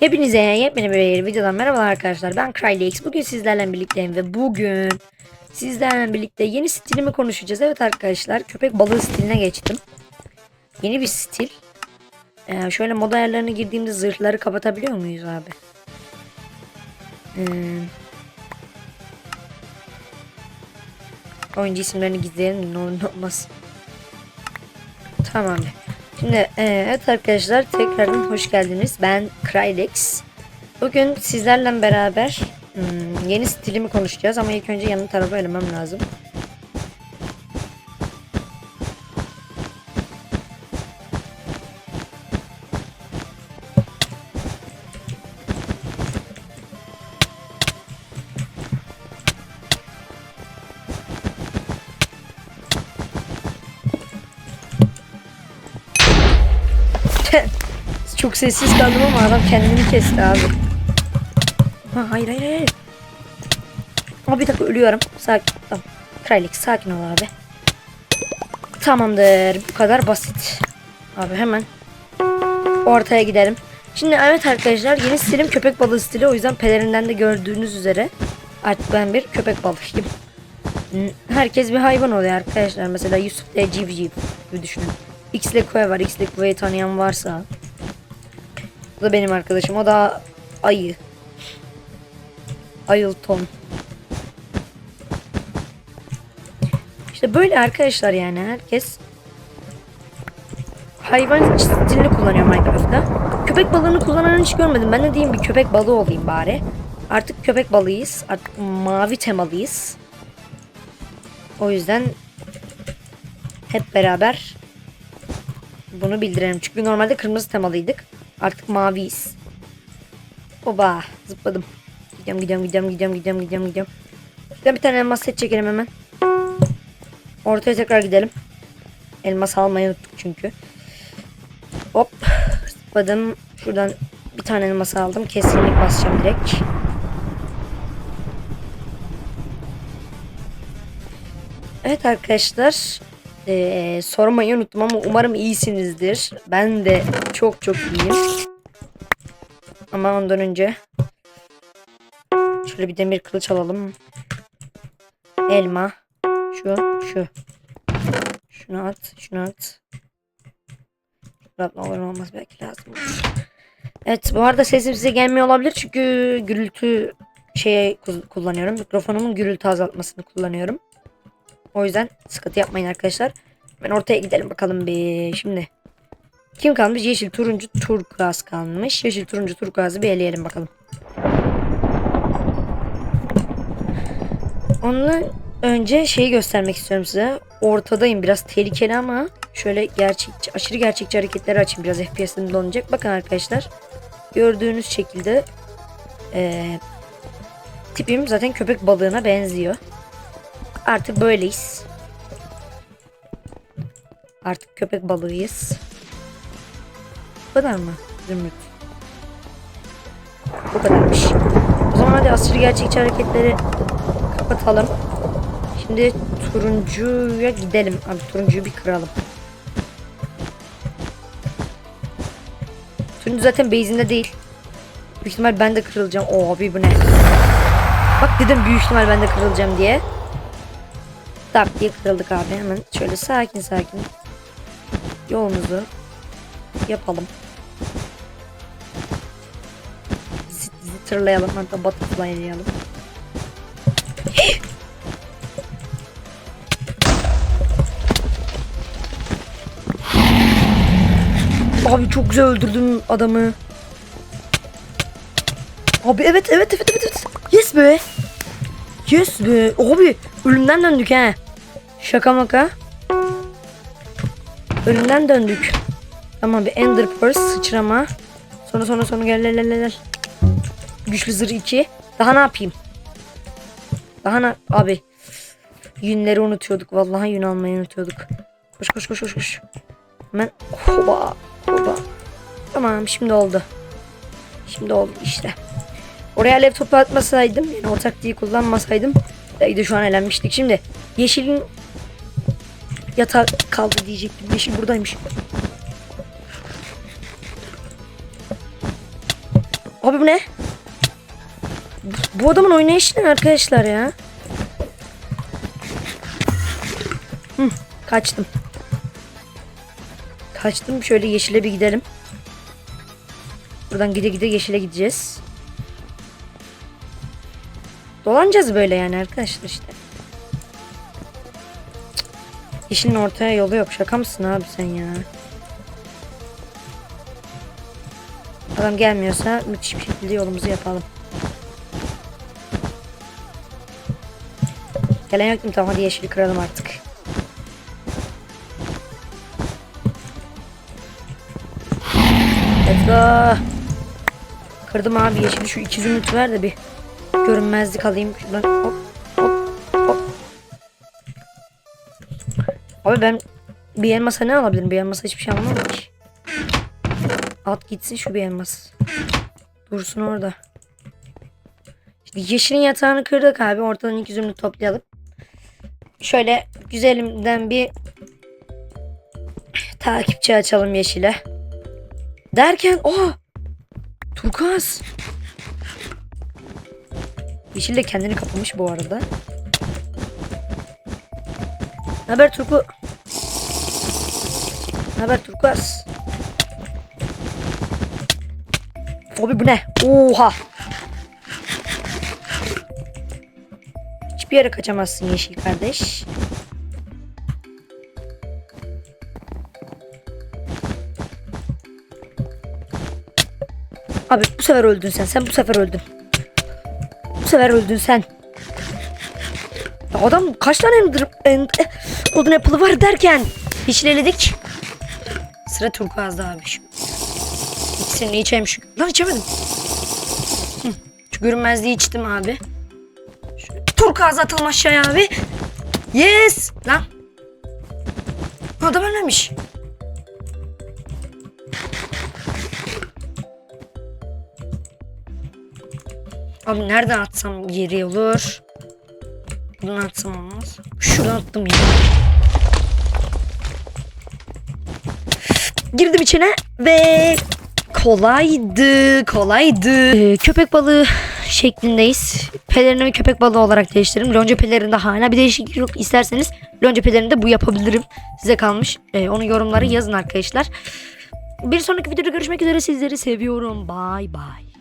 Hepinize yepyeni bir videodan merhabalar arkadaşlar. Ben Krylix. Bugün sizlerle birlikteyim ve bugün sizlerle birlikte yeni stilimi konuşacağız. Evet arkadaşlar köpek balığı stiline geçtim. Yeni bir stil. Ee, şöyle mod ayarlarına girdiğimde zırhları kapatabiliyor muyuz abi? Ee, oyuncu isimlerini gizleyelim ne olmaz. Tamam. Şimdi evet arkadaşlar tekrardan hoş geldiniz. Ben Krylex. Bugün sizlerle beraber hmm, yeni stilimi konuşacağız ama ilk önce yanı tarafa elemem lazım. Çok sessiz kaldım ama adam kendini kesti abi. Ha, hayır hayır hayır. Abi bir dakika ölüyorum. Sakin. Tamam. Kralik sakin ol abi. Tamamdır. Bu kadar basit. Abi hemen ortaya gidelim. Şimdi evet arkadaşlar yeni stilim köpek balığı stili. O yüzden pelerinden de gördüğünüz üzere artık ben bir köpek balığıyım. Herkes bir hayvan oluyor arkadaşlar. Mesela Yusuf de civciv gibi düşünün. X Lekoe var. X Lekoe'yi tanıyan varsa. Bu da benim arkadaşım. O da ayı. Ayılton. İşte böyle arkadaşlar yani herkes hayvan stilini kullanıyor Minecraft'ta. Köpek balığını kullanan hiç görmedim. Ben de diyeyim bir köpek balığı olayım bari. Artık köpek balığıyız. Artık mavi temalıyız. O yüzden hep beraber bunu bildirelim. Çünkü normalde kırmızı temalıydık. Artık maviyiz. Oba zıpladım. Gidiyorum gidiyorum gidiyorum gidiyorum gidiyorum gidiyorum gidiyorum. Şuradan bir tane elmas set çekelim hemen. Ortaya tekrar gidelim. Elmas almayı unuttuk çünkü. Hop zıpladım. Şuradan bir tane elmas aldım. Kesinlik basacağım direkt. Evet arkadaşlar. Ee, sormayı unuttum ama umarım iyisinizdir. Ben de çok çok iyiyim. Ama ondan önce şöyle bir demir kılıç alalım. Elma. Şu, şu. Şunu at, şunu at. Şunu at ne olur olmaz belki lazım. Evet bu arada sesim size gelmiyor olabilir çünkü gürültü şeye ku- kullanıyorum. Mikrofonumun gürültü azaltmasını kullanıyorum. O yüzden sıkıntı yapmayın arkadaşlar. Ben ortaya gidelim bakalım bir şimdi. Kim kalmış? Yeşil, turuncu, turkuaz kalmış. Yeşil, turuncu, turkuazı bir eleyelim bakalım. Ondan önce şeyi göstermek istiyorum size. Ortadayım biraz tehlikeli ama şöyle gerçekçi, aşırı gerçekçi hareketleri açayım. Biraz FPS'im donacak. Bakın arkadaşlar. Gördüğünüz şekilde eee, tipim zaten köpek balığına benziyor. Artık böyleyiz. Artık köpek balığıyız. Bu kadar mı? Zümrüt. Bu kadarmış. O zaman hadi aşırı gerçekçi hareketleri kapatalım. Şimdi turuncuya gidelim. Abi turuncuyu bir kıralım. Turuncu zaten base'inde değil. Büyük ihtimal ben de kırılacağım. Oo abi bu ne? Bak dedim büyük ihtimal ben de kırılacağım diye. Tak diye kırıldık abi. Hemen şöyle sakin sakin yolumuzu yapalım. Bizi tırlayalım. Hatta butterfly'layalım. Abi çok güzel öldürdün adamı. Abi evet evet evet evet. evet. Yes be. Yes be. Abi ölümden döndük he. Şaka maka. Ölümden döndük. Tamam bir Ender Pearl sıçrama. Sonra sonra sonra gel gel gel gel. Güçlü zırh 2. Daha ne yapayım? Daha ne? Abi. Yünleri unutuyorduk. Vallahi yün almayı unutuyorduk. Koş koş koş koş koş. Hemen hoba hoba. Tamam şimdi oldu. Şimdi oldu işte. Oraya laptopu atmasaydım yani o taktiği kullanmasaydım belki de şu an elenmiştik. Şimdi yeşilin yatağı kaldı diyecektim. Yeşil buradaymış. Abi bu ne? Bu adamın oynayışı ne arkadaşlar ya? Hı, kaçtım. Kaçtım. Şöyle yeşile bir gidelim. Buradan gide gide yeşile gideceğiz. Dolanacağız böyle yani arkadaşlar işte. Yeşilin ortaya yolu yok. Şaka mısın abi sen ya? Adam gelmiyorsa müthiş bir şekilde yolumuzu yapalım. Gelen yok? Tamam hadi yeşili kıralım artık. Let's. Kırdım abi yeşili şu iki zümrüt ver de bir görünmezlik alayım. Şuradan hop Abi ben bir elmasa ne alabilirim? Bir elmasa hiçbir şey almam ki. At gitsin şu bir elmas. Dursun orada. Şimdi yeşilin yatağını kırdık abi. Ortadan iki zümrüt toplayalım. Şöyle güzelimden bir takipçi açalım yeşile. Derken o Turkuaz. Yeşil de kendini kapamış bu arada. Ne haber Turku? Ne haber Turkuaz? Abi bu ne? Oha. Hiçbir yere kaçamazsın yeşil kardeş. Abi bu sefer öldün sen. Sen bu sefer öldün. Bu sefer öldün sen. Adam kaç tane ender, ender, Golden Apple'ı var derken yeşilledik. Sıra turkuazda abi. Şu. İkisini içeyim şu. Lan içemedim. Hı. Şu görünmezliği içtim abi. Şu turkuaz atalım aşağıya abi. Yes. Lan. Adam ölmemiş. Abi nereden atsam yeri olur? Buradan atsam olmaz. Şuradan attım ya. Girdim içine ve kolaydı, kolaydı. Ee, köpek balığı şeklindeyiz. Pelerini köpek balığı olarak değiştiririm. Lonca pelerinde hala bir değişiklik yok. İsterseniz lonca pelerinde bu yapabilirim. Size kalmış. Ee, onun yorumları yazın arkadaşlar. Bir sonraki videoda görüşmek üzere. Sizleri seviyorum. Bye bye.